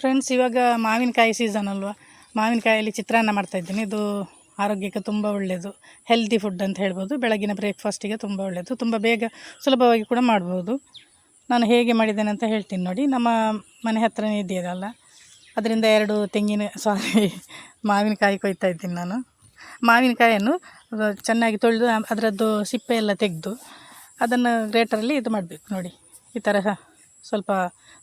Friends ಇವಾಗ ಮಾವಿನಕಾಯಿ season ಅಲ್ವಾ? ಮಾವಿನಕಾಯಲ್ಲಿ ಚಿತ್ರಾನ್ನ ಮಾಡ್ತಾಯಿದ್ದೀನಿ ಇದು ಆರೋಗ್ಯಕ್ಕೆ ತುಂಬ ಒಳ್ಳೆಯದು ಹೆಲ್ದಿ ಫುಡ್ ಅಂತ ಹೇಳ್ಬೋದು. ಬೆಳಗಿನ ಬ್ರೇಕ್ಫಾಸ್ಟಿಗೆ ತುಂಬ ಒಳ್ಳೆಯದು ತುಂಬ ಬೇಗ ಸುಲಭವಾಗಿ ಕೂಡ ಮಾಡ್ಬೋದು. ನಾನು ಹೇಗೆ ಮಾಡಿದ್ದೇನೆ ಅಂತ ಹೇಳ್ತೀನಿ ನೋಡಿ. ನಮ್ಮ ಮನೆ ಹತ್ರನೇ ಇದೆಯಲ್ಲ ಅದರಿಂದ ಎರಡು ತೆಂಗಿನ ಸಾರಿ ಮಾವಿನಕಾಯಿ ಕೊಯ್ತಾ ಇದ್ದೀನಿ ನಾನು. ಮಾವಿನಕಾಯಿಯನ್ನು ಚೆನ್ನಾಗಿ ತೊಳೆದು, ಅದರದ್ದು ಸಿಪ್ಪೆ ಎಲ್ಲ ತೆಗೆದು, ಅದನ್ನು ಗ್ರೇಟರಲ್ಲಿ ಇದು ಮಾಡಬೇಕು ನೋಡಿ. ಈ ಥರ ಸ್ವಲ್ಪ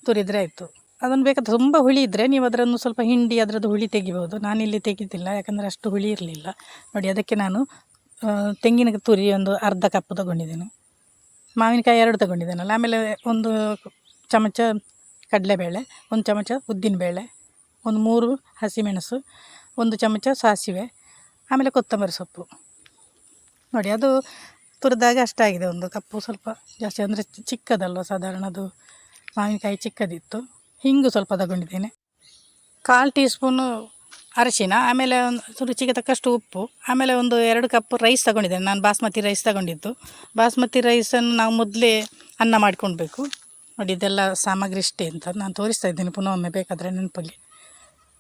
ತುರಿದರೆ ಆಯಿತು. ಅದನ್ನು ಬೇಕಾದ್ರೆ ತುಂಬ ಹುಳಿ ಇದ್ದರೆ ನೀವು ಅದರನ್ನು ಸ್ವಲ್ಪ ಹಿಂಡಿ ಅದರದ್ದು ಹುಳಿ ತೆಗಿಬೋದು. ನಾನಿಲ್ಲಿ ತೆಗಿತಿಲ್ಲ ಯಾಕಂದರೆ ಅಷ್ಟು ಹುಳಿ ಇರಲಿಲ್ಲ. ನೋಡಿ, ಅದಕ್ಕೆ ನಾನು ತೆಂಗಿನ ತುರಿ ಒಂದು ಅರ್ಧ ಕಪ್ ತಗೊಂಡಿದ್ದೇನೆ. ಮಾವಿನಕಾಯಿ ಎರಡು ತಗೊಂಡಿದ್ದೇನಲ್ಲ ಆಮೇಲೆ ಒಂದು ಚಮಚ ಕಡಲೆಬೇಳೆ, ಒಂದು ಚಮಚ ಉದ್ದಿನಬೇಳೆ, ಒಂದು ಮೂರು ಹಸಿಮೆಣಸು, ಒಂದು ಚಮಚ ಸಾಸಿವೆ, ಆಮೇಲೆ ಕೊತ್ತಂಬರಿ ಸೊಪ್ಪು. ನೋಡಿ, ಅದು ತುರಿದಾಗ ಅಷ್ಟಾಗಿದೆ ಒಂದು ಕಪ್ಪು ಸ್ವಲ್ಪ ಜಾಸ್ತಿ. ಅಂದರೆ ಚಿಕ್ಕದಲ್ವ, ಸಾಧಾರಣ ಅದು ಮಾವಿನಕಾಯಿ ಚಿಕ್ಕದಿತ್ತು. ಹಿಂಗು ಸ್ವಲ್ಪ ತಗೊಂಡಿದ್ದೇನೆ. ಕಾಲು ಟೀ ಸ್ಪೂನು ಅರಿಶಿನ, ಆಮೇಲೆ ಒಂದು ರುಚಿಗೆ ತಕ್ಕಷ್ಟು ಉಪ್ಪು, ಆಮೇಲೆ ಒಂದು ಎರಡು ಕಪ್ ರೈಸ್ ತಗೊಂಡಿದ್ದೇನೆ. ನಾನು ಬಾಸ್ಮತಿ ರೈಸ್ ತಗೊಂಡಿದ್ದು. ಬಾಸ್ಮತಿ ರೈಸನ್ನು ನಾವು ಮೊದಲೇ ಅನ್ನ ಮಾಡ್ಕೊಳ್ಬೇಕು ನೋಡಿ, ಇದೆಲ್ಲ ಸಾಮಗ್ರಿ ಇಷ್ಟೇ ಅಂತ ನಾನು ತೋರಿಸ್ತಾ ಇದ್ದೀನಿ. ಪುನಃ ಒಮ್ಮೆ ಬೇಕಾದರೆ ನೆನಪಲ್ಲಿ.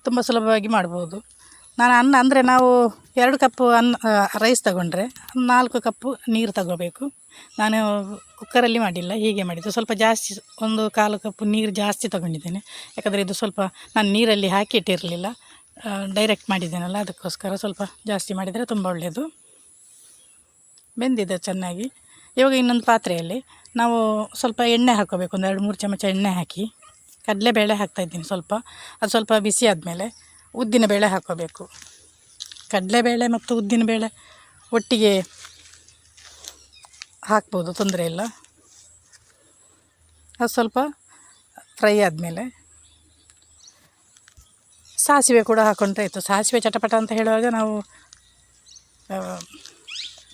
ತುಂಬ ಸುಲಭವಾಗಿ ಮಾಡ್ಬೋದು. ನಾನು ಅನ್ನ ಅಂದರೆ ನಾವು ಎರಡು ಕಪ್ಪು ಅನ್ನ ರೈಸ್ ತಗೊಂಡ್ರೆ ನಾಲ್ಕು ಕಪ್ಪು ನೀರು ತಗೋಬೇಕು. ನಾನು ಕುಕ್ಕರಲ್ಲಿ ಮಾಡಿಲ್ಲ, ಹೀಗೆ ಮಾಡಿದ್ದು. ಸ್ವಲ್ಪ ಜಾಸ್ತಿ, ಒಂದು ಕಾಲು ಕಪ್ಪು ನೀರು ಜಾಸ್ತಿ ತಗೊಂಡಿದ್ದೇನೆ. ಯಾಕಂದರೆ ಇದು ಸ್ವಲ್ಪ ನಾನು ನೀರಲ್ಲಿ ಹಾಕಿ ಇಟ್ಟಿರಲಿಲ್ಲ. ಡೈರೆಕ್ಟ್ ಮಾಡಿದ್ದೇನಲ್ಲ, ಅದಕ್ಕೋಸ್ಕರ ಸ್ವಲ್ಪ ಜಾಸ್ತಿ ಮಾಡಿದರೆ ತುಂಬ ಒಳ್ಳೆಯದು ಬೆಂದಿದೆ ಚೆನ್ನಾಗಿ. ಇವಾಗ ಇನ್ನೊಂದು ಪಾತ್ರೆಯಲ್ಲಿ ನಾವು ಸ್ವಲ್ಪ ಎಣ್ಣೆ ಹಾಕೋಬೇಕು, ಒಂದು ಎರಡು ಮೂರು ಚಮಚ ಎಣ್ಣೆ ಹಾಕಿ. ಕಡಲೆಬೇಳೆ ಹಾಕ್ತಾಯಿದ್ದೀನಿ ಸ್ವಲ್ಪ. ಅದು ಸ್ವಲ್ಪ ಬಿಸಿ ಆದಮೇಲೆ ಉದ್ದಿನಬೇಳೆ ಹಾಕೋಬೇಕು. ಕಡಲೆಬೇಳೆ ಮತ್ತು ಉದ್ದಿನಬೇಳೆ ಒಟ್ಟಿಗೆ ಹಾಕ್ಬೋದು, ತೊಂದರೆ ಇಲ್ಲ. ಅದು ಸ್ವಲ್ಪ ಫ್ರೈ ಆದಮೇಲೆ. ಸಾಸಿವೆ ಕೂಡ ಹಾಕ್ಕೊಂಡ್ರೆ ಇತ್ತು ಸಾಸಿವೆ ಚಟಪಟ ಅಂತ ಹೇಳುವಾಗ ನಾವು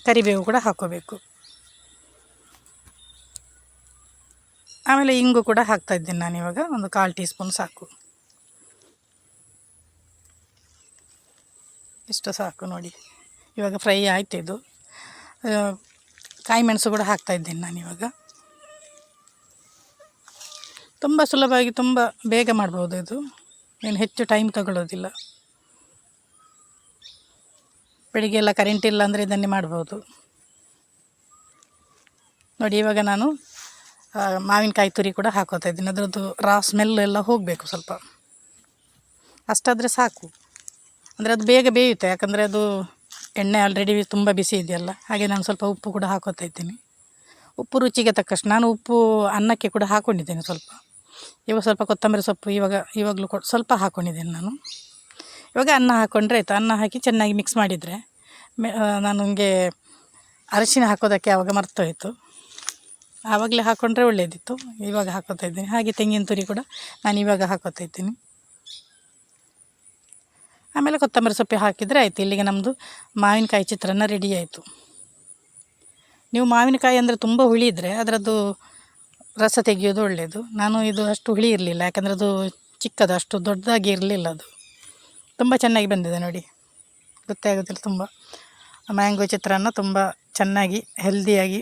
ಕರಿಬೇವು ಕೂಡ ಹಾಕ್ಕೋಬೇಕು. ಆಮೇಲೆ ಇಂಗು ಕೂಡ ಹಾಕ್ತಾ ಇದ್ದೀನಿ ನಾನು ಇವಾಗ. ಒಂದು ಕಾಲು ಟೀ ಸ್ಪೂನ್ ಸಾಕು. ಇಷ್ಟು ಸಾಕು ನೋಡಿ. ಇವಾಗ ಫ್ರೈ ಆಯ್ತು ಇದು. ಕಾಯಿ ಮೆಣಸು ಕೂಡ ಹಾಕ್ತಾ ಇದ್ದೀನಿ ನಾನು ಇವಾಗ. ತುಂಬ ಸುಲಭವಾಗಿ ತುಂಬ ಬೇಗ ಮಾಡ್ಬೋದು ಇದು. ಏನು ಹೆಚ್ಚು ಟೈಮ್ ತಗೊಳ್ಳೋದಿಲ್ಲ. ಬೆಳಿಗ್ಗೆ ಎಲ್ಲ ಕರೆಂಟ್ ಇಲ್ಲ ಅಂದರೆ ಇದನ್ನೇ ಮಾಡ್ಬೋದು. ನೋಡಿ, ಇವಾಗ ನಾನು ಮಾವಿನಕಾಯಿ ತುರಿ ಕೂಡ ಹಾಕೋತಾ ಇದ್ದೀನಿ. ಅದರದ್ದು ರಾ ಸ್ಮೆಲ್ ಎಲ್ಲ ಹೋಗಬೇಕು ಸ್ವಲ್ಪ. ಅಷ್ಟಾದರೆ ಸಾಕು. ಅಂದರೆ ಅದು ಬೇಗ ಬೇಯುತ್ತೆ, ಯಾಕಂದರೆ ಅದು ಎಣ್ಣೆ ಆಲ್ರೆಡಿ ತುಂಬ ಬಿಸಿ ಇದೆಯಲ್ಲ, ಹಾಗೆ ನಾನು ಸ್ವಲ್ಪ ಉಪ್ಪು ಕೂಡ ಹಾಕೋತಾ ಇದ್ದೀನಿ. ಉಪ್ಪು ರುಚಿಗೆ ತಕ್ಕಷ್ಟು, ನಾನು ಉಪ್ಪು ಅನ್ನಕ್ಕೆ ಕೂಡ ಹಾಕ್ಕೊಂಡಿದ್ದೇನೆ ಸ್ವಲ್ಪ. ಇವಾಗ ಸ್ವಲ್ಪ ಕೊತ್ತಂಬರಿ ಸೊಪ್ಪು ಇವಾಗ, ಇವಾಗಲೂ ಕೊ, ಸ್ವಲ್ಪ ಹಾಕ್ಕೊಂಡಿದ್ದೇನೆ ನಾನು. ಇವಾಗ ಅನ್ನ ಹಾಕ್ಕೊಂಡ್ರೆ ಆಯಿತು, ಅನ್ನ ಹಾಕಿ ಚೆನ್ನಾಗಿ ಮಿಕ್ಸ್ ಮಾಡಿದರೆ, ಮೆ ನನಗೆ ಅರಿಶಿನ ಹಾಕೋದಕ್ಕೆ ಆವಾಗ ಮರ್ತೋಯ್ತು. ಆವಾಗಲೇ ಹಾಕ್ಕೊಂಡ್ರೆ ಒಳ್ಳೆಯದಿತ್ತು ಇವಾಗ ಹಾಕೋತಾ ಇದ್ದೀನಿ. ಹಾಗೆ ತೆಂಗಿನ ತುರಿ ಕೂಡ ನಾನು ಇವಾಗ ಹಾಕೋತಾ ಇದ್ದೀನಿ. ಆಮೇಲೆ ಕೊತ್ತಂಬರಿ ಸೊಪ್ಪು ಹಾಕಿದರೆ ಆಯಿತು. ಇಲ್ಲಿಗೆ ನಮ್ಮದು ಮಾವಿನಕಾಯಿ ಚಿತ್ರಾನ್ನ ರೆಡಿ ಆಯಿತು. ನೀವು ಮಾವಿನಕಾಯಿ ಅಂದರೆ ತುಂಬ ಹುಳಿ ಇದ್ದರೆ ಅದರದ್ದು ರಸ ತೆಗೆಯೋದು ಒಳ್ಳೆಯದು ನಾನು ಇದು ಅಷ್ಟು ಹುಳಿ ಇರಲಿಲ್ಲ, ಯಾಕಂದರೆ ಅದು ಚಿಕ್ಕದು, ಅಷ್ಟು ದೊಡ್ಡದಾಗಿ ಇರಲಿಲ್ಲ ಅದು. ತುಂಬ ಚೆನ್ನಾಗಿ ಬಂದಿದೆ ನೋಡಿ. ಗೊತ್ತೇ ಆಗೋದಿಲ್ಲ ತುಂಬ. ಮ್ಯಾಂಗೋ ಚಿತ್ರಾನ್ನ ತುಂಬ ಚೆನ್ನಾಗಿ ಹೆಲ್ದಿಯಾಗಿ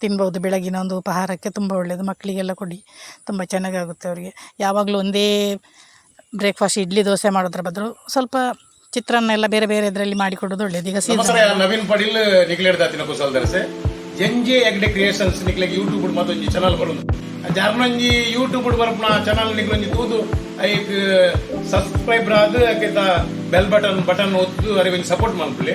ತಿನ್ಬೋದು. ಬೆಳಗಿನ ಒಂದು ಉಪಹಾರಕ್ಕೆ ತುಂಬ ಒಳ್ಳೆಯದು ಮಕ್ಕಳಿಗೆಲ್ಲ ಕೊಡಿ. ತುಂಬ ಚೆನ್ನಾಗಾಗುತ್ತೆ ಅವರಿಗೆ. ಯಾವಾಗಲೂ ಒಂದೇ ಬ್ರೇಕ್ಫಾಸ್ಟ್ ಇಡ್ಲಿ ದೋಸೆ ಮಾಡೋದ್ರ ಬದಲು ಸ್ವಲ್ಪ ಚಿತ್ರಾನ್ನ ಎಲ್ಲ ಬೇರೆ ಬೇರೆ ಇದರಲ್ಲಿ ಮಾಡಿಕೊಡೋದು ಒಳ್ಳೆಯದು ಈಗ ನಮಸ್ಕಾರ ನವೀನ್ ಪಡೀಲ್ ದಾತಿನ ಕುಸಲ್ ದರ್ಸೆ ಜಂಜೆ ಎಗ್ಡೆ ಕ್ರಿಯೇಷನ್ಸ್ ನಿಕ್ಲೆಗ್ ಯೂಟ್ಯೂಬ್ ಮತ್ತೊಂಜಿ ಚಾನಲ್ ಬರೋದು. ಜಾರ್ನಂಜಿ ಯೂಟ್ಯೂಬ್ ಬರ್ಪುನ ಚಾನಲ್ ನಿಕ್ಲೊಂಜಿ ತೂದು ಐಕ್ ಸಬ್ಸ್ಕ್ರೈಬರ್ ಆದ್ ಬೆಲ್ ಬಟನ್ ಬಟನ್ ಒತ್ತು ಅರಿವಿಂಗ್ ಸಪೋರ್ಟ್ ಮಾಡ್ಕೊಳ್ಳಿ